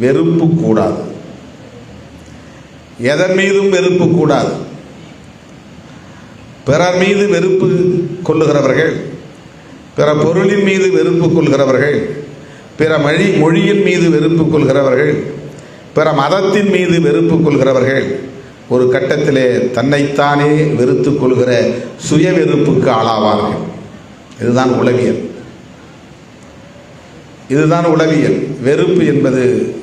வெறுப்பு கூடாது. எதன் மீதும் வெறுப்பு கூடாது. பிறர் மீது வெறுப்பு கொள்ளுகிறவர்கள் பிற பொருளின் மீது வெறுப்பு கொள்கிறவர்கள் பிற மொழி மொழியின் மீது வெறுப்பு கொள்கிறவர்கள் பிற மதத்தின் மீது வெறுப்பு கொள்கிறவர்கள் ஒரு கட்டத்திலே தன்னைத்தானே வெறுத்து கொள்கிற சுய வெறுப்புக்கு ஆளாவார்கள். இதுதான் உளவியல். இதுதான் உளவியல். வெறுப்பு என்பது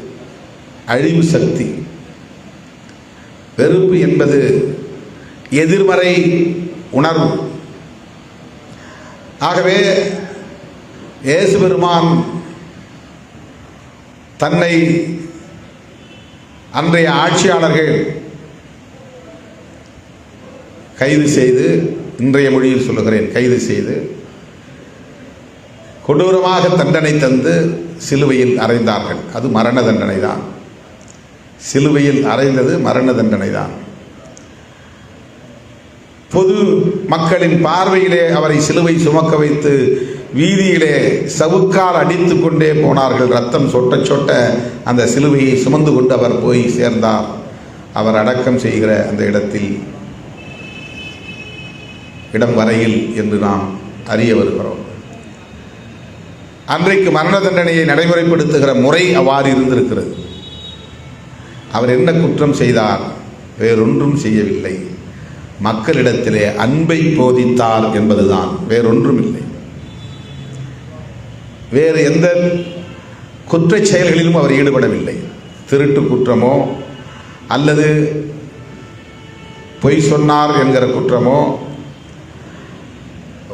அழிவு சக்தி. வெறுப்பு என்பது எதிர்மறை உணர்வு. ஆகவே இயேசு பெருமான் தன்னை அன்றைய ஆட்சியாளர்கள் கைது செய்து இன்றைய மொழியில் சொல்லுகிறேன் கைது செய்து கொடூரமாக தண்டனை தந்து சிலுவையில் அறைந்தார்கள். அது மரண தண்டனை தான் சிலுவையில் அறைந்தது மரண தண்டனை தான் பொது மக்களின் பார்வையிலே அவரை சிலுவை சுமக்க வைத்து வீதியிலே சவுக்கால் அடித்து கொண்டே போனார்கள். ரத்தம் சொட்ட சொட்ட அந்த சிலுவையை சுமந்து கொண்டு அவர் போய் சேர்ந்தார். அவர் அடக்கம் செய்கிற அந்த இடத்தில் இடம் வரையில் என்று நாம் அறிய வருகிறோம். அன்றைக்கு மரண தண்டனையை நடைமுறைப்படுத்துகிற முறை அவ்வாறு இருந்திருக்கிறது. அவர் என்ன குற்றம் செய்தார் வேறொன்றும் செய்யவில்லை. மக்களிடத்திலே அன்பை போதித்தார் என்பதுதான் வேறொன்றும் இல்லை வேறு எந்த குற்ற செயல்களிலும் அவர் ஈடுபடவில்லை. திருட்டு குற்றமோ அல்லது பொய் சொன்னார் என்கிற குற்றமோ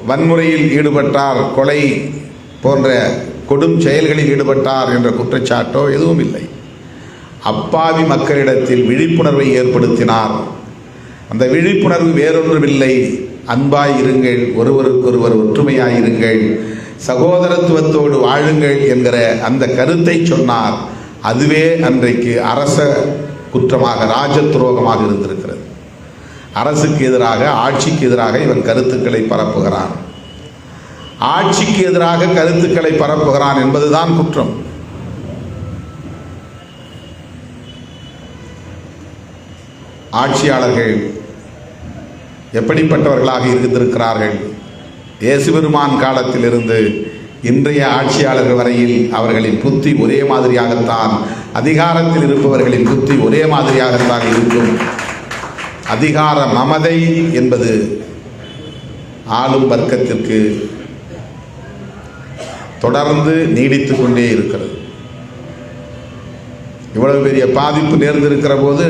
வன்முறையில் ஈடுபட்டார் கொலை போன்ற கொடும் செயல்களில் ஈடுபட்டார் என்ற குற்றச்சாட்டோ எதுவும் இல்லை அப்பாவி மக்களிடத்தில் விழிப்புணர்வை ஏற்படுத்தினார். அந்த விழிப்புணர்வு வேறொன்றுமில்லை. அன்பாய் இருங்கள் ஒருவருக்கொருவர் ஒற்றுமையாய் இருங்கள் சகோதரத்துவத்தோடு வாழுங்கள் என்கிற அந்த கருத்தை சொன்னார். அதுவே அன்றைக்கு அரச குற்றமாக ராஜ துரோகமாக இருந்திருக்கிறது. அரசுக்கு எதிராக ஆட்சிக்கு எதிராக இவன் கருத்துக்களை பரப்புகிறான். ஆட்சிக்கு எதிராக கருத்துக்களை பரப்புகிறான் என்பதுதான் குற்றம். ஆட்சியாளர்கள் எப்படிப்பட்டவர்களாக இருந்திருக்கிறார்கள்? ஏசுபெருமான் காலத்திலிருந்து இன்றைய ஆட்சியாளர்கள் வரையில் அவர்களின் புத்தி ஒரே மாதிரியாகத்தான் அதிகாரத்தில் இருப்பவர்களின் புத்தி ஒரே மாதிரியாகத்தான் இருக்கும். அதிகார மமதை என்பது ஆளும் வர்க்கத்திற்கு தொடர்ந்து நீடித்து கொண்டே இருக்கிறது. இவ்வளவு பெரிய பாதிப்பு நேர்ந்திருக்கிற போது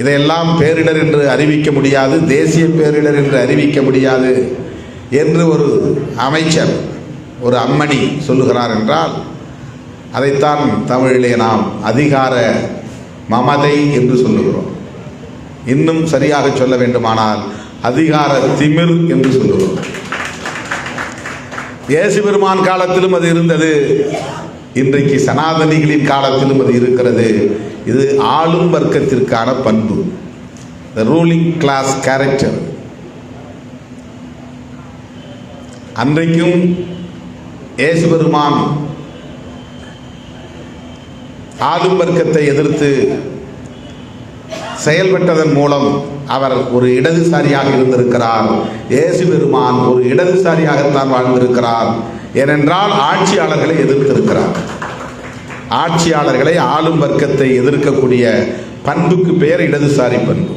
இதையெல்லாம் பேரிடர் என்று அறிவிக்க முடியாது தேசிய பேரிடர் என்று அறிவிக்க முடியாது என்று ஒரு அமைச்சர் ஒரு அம்மணி சொல்லுகிறார் என்றால் அதைத்தான் தமிழிலே நாம் அதிகார மமதை என்று சொல்லுகிறோம். இன்னும் சரியாக சொல்ல வேண்டுமானால் அதிகார திமிர் என்று சொல்லுகிறோம். இயேசு பெருமான் காலத்திலும் அது இருந்தது. இன்றைக்கு சனாதனிகளின் காலத்திலும் அது இருக்கிறது. இது ஆளும் வர்க்கத்திற்கான பண்பு. த ரூலிங் கிளாஸ் கேரக்டர் அன்றைக்கும் இயேசு பெருமான் ஆளும் வர்க்கத்தை எதிர்த்து செயல்பட்டதன் மூலம் அவர் ஒரு இடதுசாரியாக இருந்திருக்கிறார். இயேசு பெருமான் ஒரு இடதுசாரியாகத்தான் வாழ்ந்திருக்கிறார். ஏனென்றால் ஆட்சியாளர்களை எதிர்த்திருக்கிறார். ஆட்சியாளர்களை ஆளும் வர்க்கத்தை எதிர்க்கக்கூடிய பண்புக்கு பெயர் இடதுசாரி பண்பு.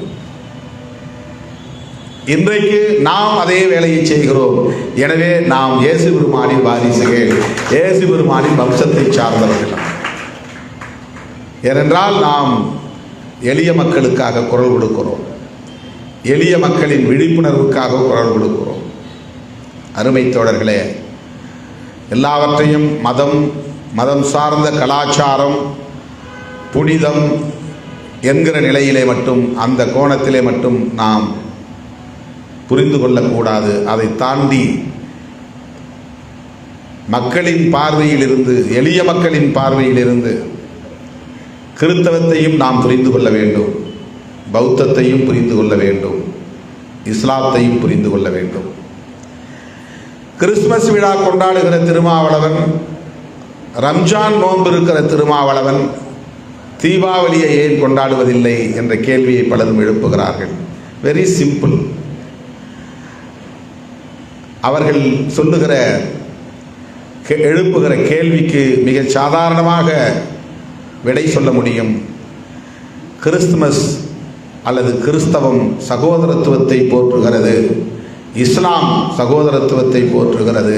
இன்றைக்கு நாம் அதே வேலையை செய்கிறோம். எனவே நாம் இயேசு பெருமானின் வாரிசுகள் இயேசு பெருமானின் வம்சத்தை சார்ந்தவர்கள். ஏனென்றால் நாம் எளிய மக்களுக்காக குரல் கொடுக்கிறோம். எளிய மக்களின் விழிப்புணர்வுக்காக குரல் கொடுக்கிறோம். அருமை தோழர்களே எல்லாவற்றையும் மதம் மதம் சார்ந்த கலாச்சாரம் புனிதம் என்கிற நிலையிலே மட்டும் அந்த கோணத்திலே மட்டும் நாம் புரிந்து கொள்ளக்கூடாது. அதை தாண்டி மக்களின் பார்வையிலிருந்து எளிய மக்களின் பார்வையிலிருந்து கிறித்தவத்தையும் நாம் புரிந்து கொள்ள வேண்டும். பௌத்தத்தையும் புரிந்து கொள்ள வேண்டும். இஸ்லாத்தையும் புரிந்து கொள்ள வேண்டும். கிறிஸ்துமஸ் விழா கொண்டாடுகிற திருமாவளவன் ரம்ஜான் நோன்பு இருக்கிற திருமாவளவன் தீபாவளியை ஏன் கொண்டாடுவதில்லை என்ற கேள்வியை பலரும் எழுப்புகிறார்கள். வெரி சிம்பிள் அவர்கள் சொல்லுகிற கே- எழுப்புகிற கேள்விக்கு மிக சாதாரணமாக விடை சொல்ல முடியும். கிறிஸ்துமஸ் அல்லது கிறிஸ்தவம் சகோதரத்துவத்தை போற்றுகிறது. இஸ்லாம் சகோதரத்துவத்தை போற்றுகிறது.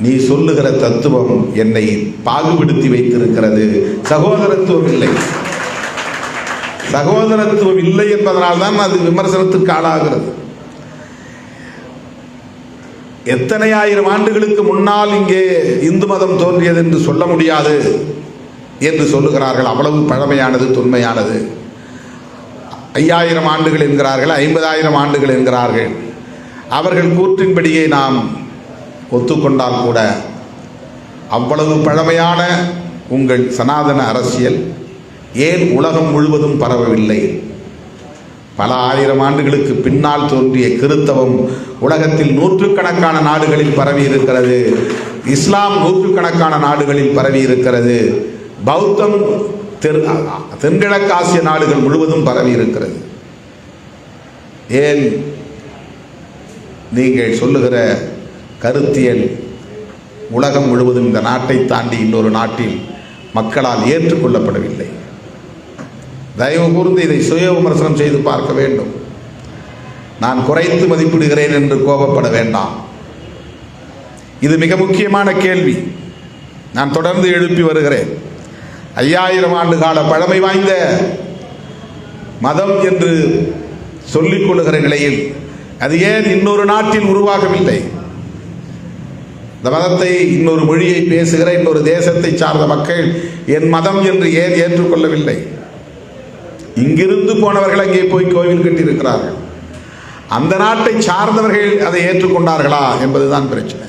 நீ சொல்லுகிற தத்துவம் என்னை பாகுபடுத்தி வைத்திருக்கிறது. சகோதரத்துவம் இல்லை. சகோதரத்துவம் இல்லை என்பதனால் தான் அது விமர்சனத்துக்கு ஆளாகிறது. எத்தனை ஆயிரம் ஆண்டுகளுக்கு முன்னால் இங்கே இந்து மதம் தோன்றியது என்று சொல்ல முடியாது என்று சொல்லுகிறார்கள். அவ்வளவு பழமையானது தொன்மையானது. ஐயாயிரம் ஆண்டுகள் என்கிறார்கள் ஐம்பதாயிரம் ஆண்டுகள் என்கிறார்கள். அவர்கள் கூற்றின்படியே நாம் ஒத்துக்கொண்டால் கூட அவ்வளவு பழமையான உங்கள் சனாதன அரசியல் ஏன் உலகம் முழுவதும் பரவவில்லை? பல ஆயிரம் ஆண்டுகளுக்கு பின்னால் தோன்றிய கிறித்தவம் உலகத்தில் நூற்றுக்கணக்கான நாடுகளில் பரவி இருக்கிறது இஸ்லாம் நூற்றுக்கணக்கான நாடுகளில் பரவி இருக்கிறது பௌத்தம் தென் தென்கிழக்காசிய நாடுகள் முழுவதும் பரவி இருக்கிறது ஏன் நீங்கள் சொல்லுகிற கருத்தியல் உலகம் முழுவதும் இந்த நாட்டை தாண்டி இன்னொரு நாட்டில் மக்களால் ஏற்றுக்கொள்ளப்படவில்லை. தயவு கூர்ந்து இதை சுய விமர்சனம் செய்து பார்க்க வேண்டும். நான் குறைத்து மதிப்பிடுகிறேன் என்று கோபப்பட வேண்டாம். இது மிக முக்கியமான கேள்வி. நான் தொடர்ந்து எழுப்பி வருகிறேன். ஐயாயிரம் ஆண்டு கால பழமை வாய்ந்த மதம் என்று சொல்லிக் கொள்ளுகிற நிலையில் அது ஏன் இன்னொரு நாட்டில் உருவாகவில்லை? இந்த மதத்தை இன்னொரு மொழியை பேசுகிற இன்னொரு தேசத்தை சார்ந்த மக்கள் என் மதம் என்று ஏன் ஏற்றுக்கொள்ளவில்லை? இங்கிருந்து போனவர்கள் அங்கே போய் கோவில் கட்டியிருக்கிறார்கள். அந்த நாட்டை சார்ந்தவர்கள் அதை ஏற்றுக்கொண்டார்களா என்பதுதான் பிரச்சனை.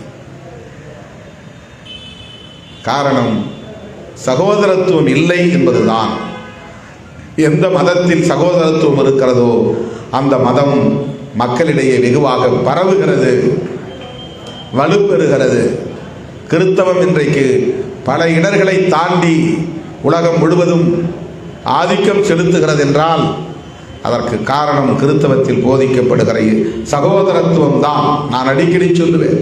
காரணம் சகோதரத்துவம் இல்லை என்பதுதான். எந்த மதத்தில் சகோதரத்துவம் இருக்கிறதோ அந்த மதம் மக்களிடையே வெகுவாக பரவுகிறது வலுப்பெறுகிறது. கிறித்தவம் இன்றைக்கு பல இடர்களை தாண்டி உலகம் முழுவதும் ஆதிக்கம் செலுத்துகிறது என்றால் அதற்கு காரணம் கிறித்தவத்தில் போதிக்கப்படுகிற சகோதரத்துவம் தான். நான் அடிக்கடி சொல்லுவேன்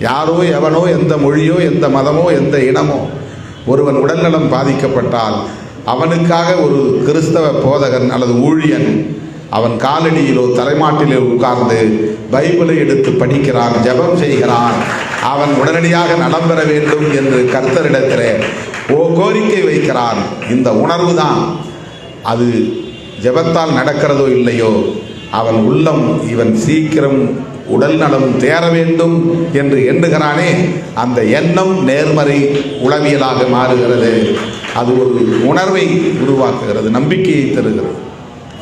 யாரோ எவனோ எந்த மொழியோ எந்த மதமோ எந்த இனமோ ஒருவன் உடல்நலம் பாதிக்கப்பட்டால் அவனுக்காக ஒரு கிறிஸ்தவ போதகன் அல்லது ஊழியன் அவன் காலடியிலோ தலைமாட்டிலோ உட்கார்ந்து பைபிளை எடுத்து படிக்கிறான் ஜெபம் செய்கிறான். அவன் உடனடியாக நலம் பெற வேண்டும் என்று கர்த்தரிடத்திலே ஓ கோரிக்கை வைக்கிறான். இந்த உணர்வு தான் அது ஜெபத்தால் நடக்கிறதோ இல்லையோ அவன் உள்ளம் இவன் சீக்கிரம் உடல் நலம் தேர வேண்டும் என்று எண்ணுகிறானே. அந்த எண்ணம் நேர்மறை உளவியலாக மாறுகிறது. அது ஒரு உணர்வை உருவாக்குகிறது நம்பிக்கையை தருகிறது.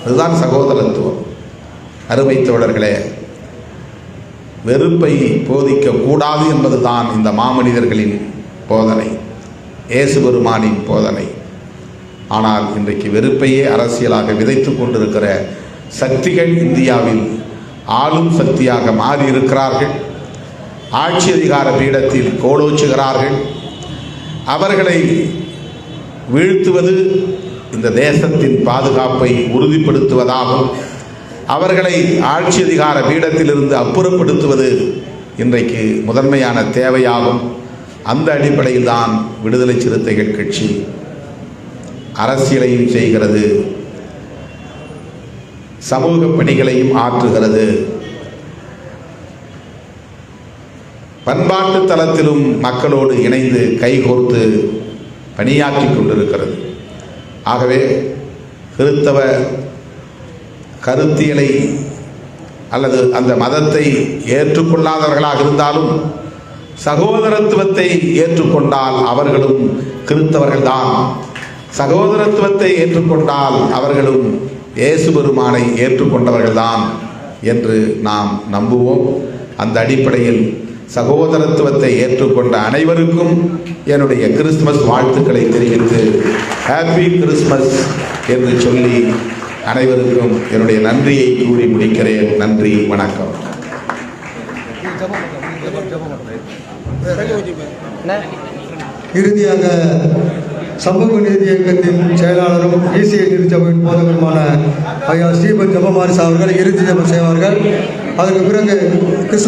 அதுதான் சகோதரத்துவம். அருமை தோழர்களே வெறுப்பை போதிக்க கூடாது என்பதுதான் இந்த மாமனிதர்களின் போதனை இயேசு பெருமானின் போதனை. ஆனால் இன்றைக்கு வெறுப்பையே அரசியலாக விதைத்து கொண்டிருக்கிற சக்திகள் இந்தியாவில் ஆளும் சக்தியாக மாறி இருக்கிறார்கள் ஆட்சி அதிகார பீடத்தில் கோலோச்சுகிறார்கள். அவர்களை வீழ்த்துவது இந்த தேசத்தின் பாதுகாப்பை உறுதிப்படுத்துவதாகும் அவர்களை ஆட்சி அதிகார பீடத்திலிருந்து அப்புறப்படுத்துவது இன்றைக்கு முதன்மையான தேவையாகும். அந்த அடிப்படையில் தான் விடுதலை சிறுத்தைகள் கட்சி அரசியலையும் செய்கிறது சமூக பணிகளையும் ஆற்றுகிறது. பண்பாட்டு தளத்திலும் மக்களோடு இணைந்து கைகோர்த்து பணியாற்றி கொண்டிருக்கிறது. ஆகவே கிறித்தவ கருத்தியலை அல்லது அந்த மதத்தை ஏற்றுக்கொள்ளாதவர்களாக இருந்தாலும் சகோதரத்துவத்தை ஏற்றுக்கொண்டால் அவர்களும் கிறித்தவர்கள்தான். சகோதரத்துவத்தை ஏற்றுக்கொண்டால் அவர்களும் இயேசு பெருமானை ஏற்றுக்கொண்டவர்கள்தான் என்று நாம் நம்புவோம். அந்த அடிப்படையில் சகோதரத்துவத்தை ஏற்றுக்கொண்ட அனைவருக்கும் என்னுடைய கிறிஸ்துமஸ் வாழ்த்துக்களை தெரிவித்து ஹாப்பி கிறிஸ்மஸ் என்று சொல்லி அனைவருக்கும் என்னுடைய நன்றியை கூறி முடிக்கிறேன். நன்றி வணக்கம். இறுதியாக சமூக நீதி இயக்கத்தின் செயலாளரும் இசிஐ திருச்சபையின் போதகருமான ஐயா ஸ்ரீபத் ஜபமாரிசா அவர்கள் இறுதி ஜபம் செய்வார்கள் அதற்கு பிறகு கிறிஸ்துவ